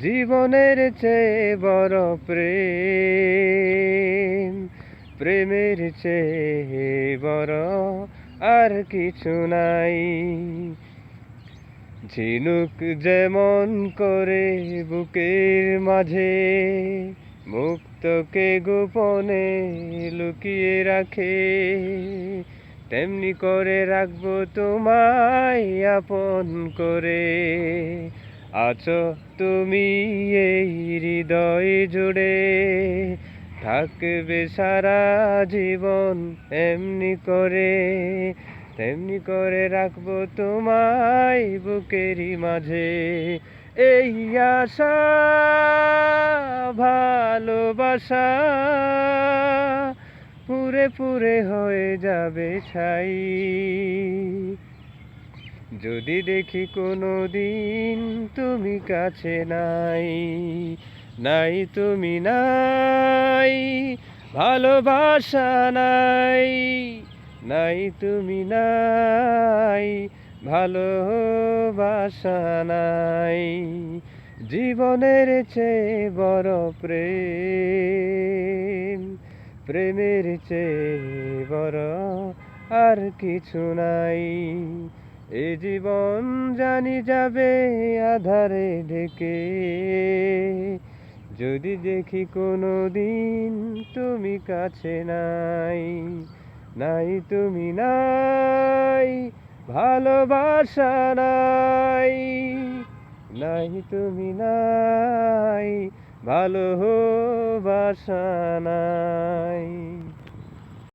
জীবনের চেয়ে বড় প্রেম, প্রেমের চেয়ে বড় আর কিছু নাই। ঝিনুক যেমন করে বুকের মাঝে, মুক্তকে গোপনে লুকিয়ে রাখে, তেমনি করে রাখব তোমায় আপন করে। আছো তুমি এই হৃদয় জুড়ে। থাকবে সারা জীবন এমনি করে, তেমনি করে রাখব তোমায় বুকেরই মাঝে। এই আশা, ভালোবাসা পুরে পুরে হয়ে যাবে ছাই। যদি দেখি কোনো দিন তুমি কাছে নাই নাই তুমি নাই, ভালোবাসা নাই নাই তুমি নাই, ভালোবাসা নাই, জীবনের চেয়ে বড় প্রেম, প্রেমের চেয়ে বড় আর কিছু নাই। এ জীবন জানি যাবে আধারে ঢেকে। যদি দেখি কোনো দিন তুমি কাছে নাই নাই তুমি নাই, ভালোবাসা নাই নাই তুমি নাই ভালোবাসা নাই।